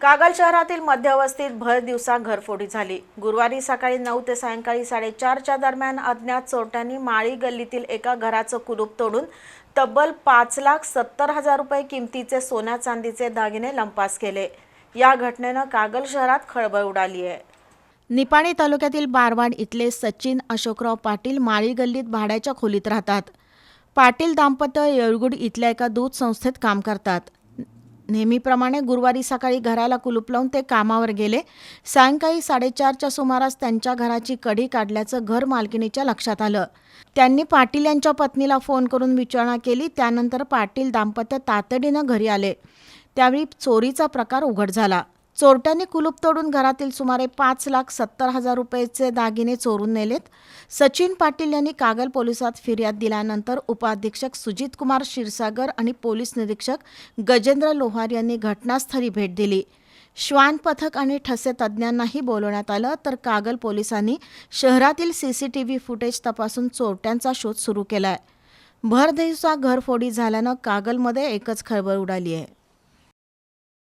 कागल शहरातील मध्यवस्तीत भर दिवसा घरफोडी झाली. गुरुवारी सकाळी नऊ ते सायंकाळी साडेचारच्या दरम्यान अज्ञात चोरट्यांनी माळी गल्लीतील एका घराचं कुलूप तोडून तब्बल पाच लाख सत्तर हजार रुपये किमतीचे सोन्या चांदीचे दागिने लंपास केले. या घटनेनं कागल शहरात खळबळ उडाली आहे. निपाणी तालुक्यातील बारवाड इथले सचिन अशोकराव पाटील माळी गल्लीत भाड्याच्या खोलीत राहतात. पाटील दाम्पत्य येळगुड इथल्या एका दूध संस्थेत काम करतात. नेहमीप्रमाणे गुरुवारी सकाळी घराला कुलूप लावून ते कामावर गेले. सायंकाळी साडेचारच्या सुमारास त्यांच्या घराची कढी काढल्याचं घर मालकिनीच्या लक्षात आलं. त्यांनी पाटील यांच्या पत्नीला फोन करून विचारणा केली. त्यानंतर पाटील दाम्पत्य तातडीनं घरी आले. त्यावेळी चोरीचा प्रकार उघड झाला. चोरट्यांनी कुलूप तोडून घरातील सुमारे पाच लाख सत्तर हजार रुपयेचे दागिने चोरून नेलेत. सचिन पाटील यांनी कागल पोलिसात फिर्याद दिल्यानंतर उपाधीक्षक सुजित कुमार क्षीरसागर आणि पोलीस निरीक्षक गजेंद्र लोहार यांनी घटनास्थळी भेट दिली. श्वान पथक आणि ठसे तज्ज्ञांनाही बोलवण्यात आलं तर कागल पोलिसांनी शहरातील सीसीटीव्ही फुटेज तपासून चोरट्यांचा शोध सुरू केलाय. भर दिवसा घरफोडी झाल्यानं कागलमध्ये एकच खळबळ उडाली आहे.